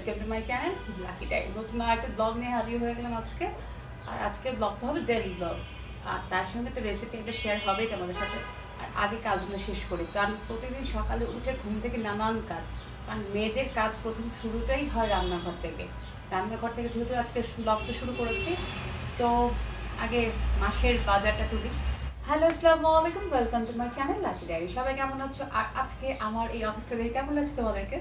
Welcome to my channel Lucky time নতুন একটা blog নিয়ে হাজির হয়ে গেলাম আজকে। আর আজকের ব্লগটা হলো ডেলি ব্লগ আর তার সঙ্গে তো রেসিপি একটা শেয়ার হবেই তোমাদের সাথে। আর আগে কাজগুলো শেষ করি। কারণ প্রতিদিন সকালে উঠে ঘুম থেকে নানান কাজ। কারণ মেয়েদের কাজ প্রথম শুরুটাই হয় রান্নাঘর থেকে। রান্নাঘর থেকে যেহেতু আজকে ব্লগটা শুরু করেছি, তো আগে মাসের বাজারটা তুলি। হ্যালো, আসসালামু আলাইকুম। Welcome to my channel Lucky diary সবাই কেমন আছো? আর আজকে আমার এই অফিসটা দেখে কেমন লাগছে তোমাদেরকে?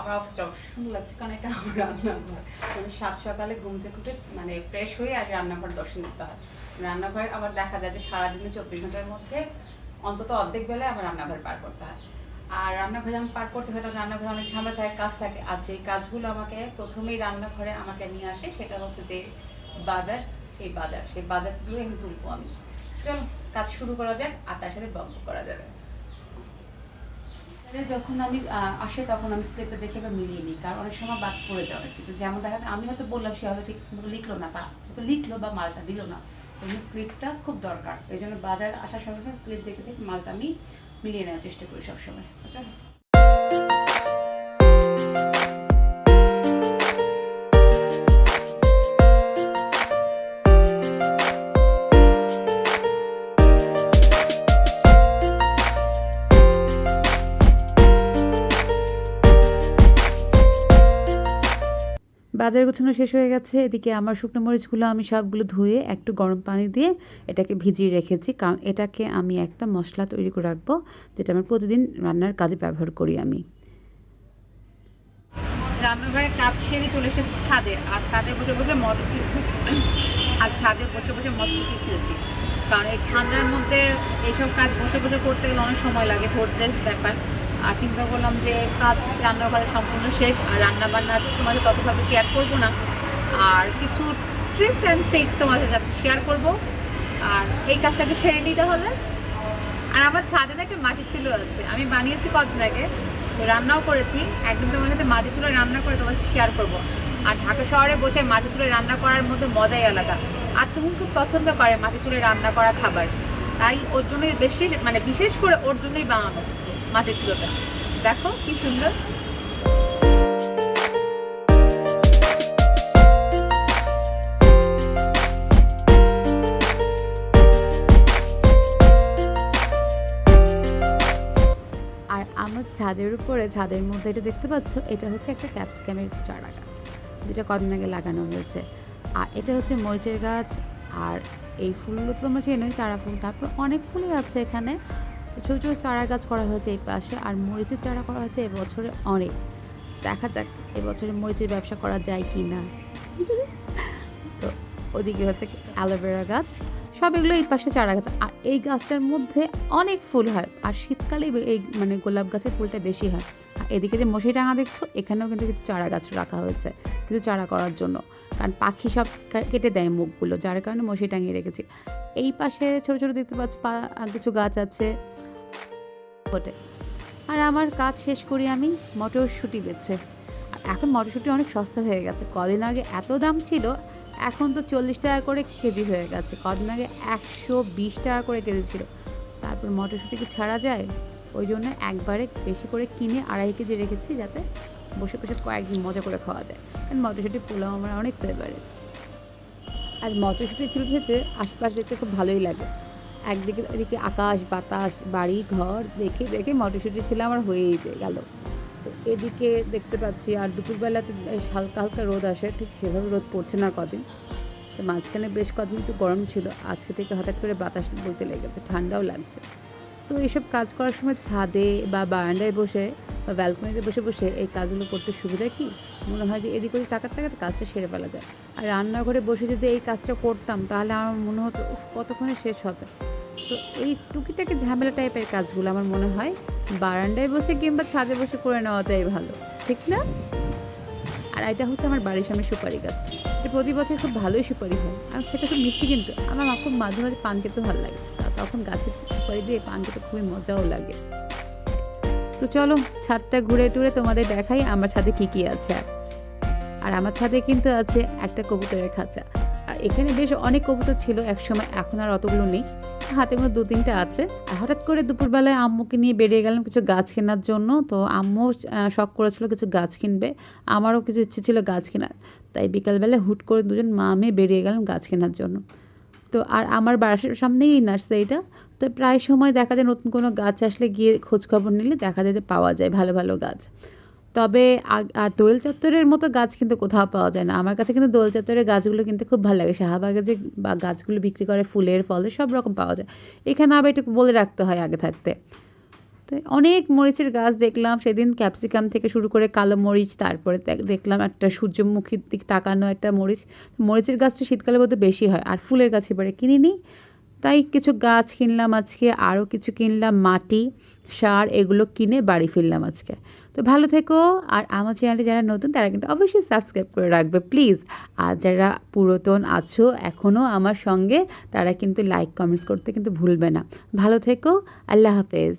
আমার অফিসটা অবশ্য সুন্দর লাগছে, কারণ এটা আমার রান্নাঘর। মানে সাত সকালে ঘুম থেকে উঠে মানে ফ্রেশ হয়ে আগে রান্নাঘর দর্শন দিতে হয়। রান্নাঘরে আবার দেখা যায় যে সারাদিনে চব্বিশ ঘণ্টার মধ্যে অন্তত অর্ধেক বেলায় আমার রান্নাঘর পার করতে হয়। আর রান্নাঘরে যখন পার করতে হয়, তখন রান্নাঘরে অনেক ঝামেলা থাকে, কাজ থাকে। আর যেই কাজগুলো আমাকে প্রথমেই রান্নাঘরে আমাকে নিয়ে আসে, সেটা হচ্ছে যে বাজার, সেই বাজার। সেই বাজারগুলো আমি তুলবো আমি। চলো কাজ শুরু করা যাক, আর তার সাথে বম্প করা যাবে। যখন আমি আসে তখন আমি স্লিপে দেখে বা মিলিয়ে নিই। কারণ অনেক সময় বাদ পড়ে অনেক কিছু। যেমন দেখা যায়, আমি হয়তো বললাম, সে হয়তো ঠিক লিখলো না বা হয়তো লিখলো বা মালটা দিল না। ওই জন্য স্লিপটা খুব দরকার। এই জন্য বাজার আসার সময় স্লিপ দেখে দেখে মালটা আমি মিলিয়ে নেওয়ার চেষ্টা করি সবসময়। চলো বাজার গোছানো শেষ হয়ে গেছে। এদিকে আমার শুকনো মরিচগুলো আমি সবগুলো ধুয়ে একটু গরম পানি দিয়ে এটাকে ভিজিয়ে রেখেছি। কারণ এটাকে আমি একটা মশলা তৈরি করে রাখব, যেটা আমার প্রতিদিন রান্নার কাজে ব্যবহার করি আমি। রান্নাঘরের কাজ সেরে চলে এসেছি ছাদে। আর ছাদে বসে বসে মটর আর ছাদে বসে বসে মদ ছিঁড়েছি কারণ এই ঠান্ডার মধ্যে এইসব কাজ বসে বসে করতে গেলে অনেক সময় লাগে, ধৈর্যের ব্যাপার। আর চিন্তা করলাম যে কাজ রান্নাঘরে সম্পূর্ণ শেষ আর রান্না বান্না আছে তোমাদের ততভাবে শেয়ার করব না। আর কিছু ট্রিপস অ্যান্ড ট্রিক্স তোমাদের সাথে শেয়ার করব। আর এই কাজটাকে সেরে নিতে হলে আর আমার ছাদে না একটা মাটির চুলো আছে। আমি বানিয়েছি কদিন আগে, রান্নাও করেছি। একদিন তোমার সাথে মাটির চুলো রান্না করে তোমার শেয়ার করব। আর ঢাকা শহরে বসে মাটির চুলে রান্না করার মধ্যে মজাই আলাদা। আর তুমি খুব পছন্দ করে মাটির চুলে রান্না করা খাবার। তাই ওর জন্যই বেশি মানে বিশেষ করে ওর জন্যই বানানো মাটির চুলোটা দেখো কি সুন্দর। আর আমার ছাদের উপরে, ছাদের মধ্যে এটা দেখতে পাচ্ছ, এটা হচ্ছে একটা ক্যাপসিকামের চারা গাছ। যেটা কদিন আগে লাগানো হয়েছে। আর এটা হচ্ছে মরিচের গাছ, আর এই ফুলগুলো তো তোমরা চেনোই, চারা ফুল। তারপর অনেক ফুলই আছে এখানে। তো ছোটো ছোটো চারা গাছ করা হয়েছে এই পাশে, আর মরিচের চারা করা হয়েছে এবছরে অনেক। দেখা যাক এবছরে মরিচের ব্যবসা করা যায় কি না তো ওদিকে হচ্ছে অ্যালোভেরা গাছ। সব এগুলো এই পাশে চারা গাছ। আর এই গাছটার মধ্যে অনেক ফুল হয়। আর শীতকালে এই মানে গোলাপ গাছের ফুলটা বেশি হয়। এদিকে যে মশারি টাঙা দেখছ, এখানেও কিন্তু কিছু চারা গাছ রাখা হয়েছে, কিছু চারা করার জন্য। কারণ পাখি সব কেটে দেয় মুখগুলো, যার কারণে মশারি টাঙিয়ে রেখেছি। এই পাশে ছোট ছোট দেখতে পাচ্ছ কিছু গাছ আছে। ওটে আর আমার কাজ শেষ করি আমি, মটরশুঁটি বেছে এখন মটরশুঁটি অনেক সস্তা হয়ে গেছে। কদিন আগে এত দাম ছিল, এখন তো চল্লিশ টাকা করে কেজি হয়ে গেছে। কদিন আগে একশো বিশ টাকা করে কেজি ছিল। তারপর মটরশুঁটি কি ছাড়া যায়? ওই জন্য একবারে বেশি করে কিনে আড়াই কেজি রেখেছি যাতে বসে বসে কয়েকদিন মজা করে খাওয়া যায়। কারণ মটরশুঁটি, পোলাও আমার অনেক ফেভারিট আর মটরশুঁটি ছিল খেতে আশপাশ দেখতে খুব ভালোই লাগে। একদিকে এদিকে আকাশ, বাতাস, বাড়ি, ঘর, দেখে দেখে মটরশুঁটি ছিল আমার হয়েই গেল। তো এদিকে দেখতে পাচ্ছি আর দুপুরবেলাতে হালকা হালকা রোদ আসে, ঠিক সেভাবে রোদ পড়ছে না কদিন। তো মাঝখানে বেশ কদিন একটু গরম ছিল, আজকে থেকে হঠাৎ করে বাতাস বলতে লেগেছে, ঠান্ডাও লাগছে। তো এইসব কাজ করার সময় ছাদে বা বারান্দায় বসে বা ব্যালকনিতে বসে বসে এই কাজগুলো করতে সুবিধা কি? মনে হয় যে এদিক ওদিক তাকাতে তাকাতে কাজটা সেরে ফেলা যায়। আর রান্নাঘরে বসে যদি এই কাজটা করতাম, তাহলে আমার মনে হতো কতক্ষণে শেষ হবে? তো এই টুকিটাকি ঝামেলা টাইপের কাজগুলো আমার মনে হয় বারান্দায় বসে কিংবা ছাদে বসে করে নেওয়াটাই ভালো, ঠিক না? আর এটা হচ্ছে আমার বাড়ির সামনে সুপারি গাছ। প্রতি বছর খুব ভালোই সুপারি হয়। আর সেটা খুব মিষ্টি কিন্তু। আমার খুব মাঝে মাঝে পান খেতে ভালো লাগে। তখন গাছের সুপারি দিয়ে পান খেতে খুবই মজাও লাগে। তো চলো, ছাদটা ঘুরে টুরে তোমাদের দেখাই আমার ছাদে কি কি আছে। আর আমার ছাদে কিন্তু আছে একটা কবুতরের খাঁচা। আর এখানে বেশ অনেক কবুতর ছিল, একসময় এখন আর অতগুলো নেই। হাতে কোনো দু তিনটা আছে। হঠাৎ করে দুপুরবেলায় আম্মুকে নিয়ে বেরিয়ে গেলাম কিছু গাছ কেনার জন্য। তো আম্মু শখ করেছিল কিছু গাছ কিনবে। আমারও কিছু ইচ্ছে ছিল গাছ কেনার। তাই বিকালবেলায় হুট করে দুজন মা মেয়ে বেরিয়ে গেলাম গাছ কেনার জন্য। তো আর আমার বাসার সামনেই নার্সারিটা তো প্রায় সময় দেখা যায় নতুন কোনো গাছ আসলে গিয়ে খোঁজখবর নিলে দেখা যায় যে পাওয়া যায় ভালো ভালো গাছ। তবে দোয়েল চত্বরের মতো গাছ কিন্তু কোথাও পাওয়া যায় না। আমার কাছে কিন্তু দোল চত্বরের গাছগুলো কিন্তু খুব ভালো লাগে। শাহবাগে যে গাছগুলো বিক্রি করে ফুলের ফলের সব রকম পাওয়া যায়। এখানে আবার একটু বলে রাখতে হয় আগে থাকতে। তো অনেক মরিচের গাছ দেখলাম, সেদিন ক্যাপসিকাম থেকে শুরু করে কালো মরিচ, তারপরে দেখলাম একটা সূর্যমুখীর দিক তাকানো একটা মরিচ। মরিচের গাছটা শীতকালে বোধহয় বেশি হয়, আর ফুলের গাছ এবারে কিনিনি। তাই কিছু গাছ কিনলাম আজকে, আরও কিছু কিনলাম, মাটি, সার, এগুলো কিনে বাড়ি ফিরলাম আজকে। তো ভালো থেকো, আর আমার চ্যানেলে যারা নতুন, তারা কিন্তু অবশ্যই সাবস্ক্রাইব করে রাখবে, প্লিজ। আর যারা পুরাতন আছো এখনও আমার সঙ্গে, তারা কিন্তু লাইক কমেন্টস করতে কিন্তু ভুলবে না। ভালো থেকো, আল্লাহ হাফেজ।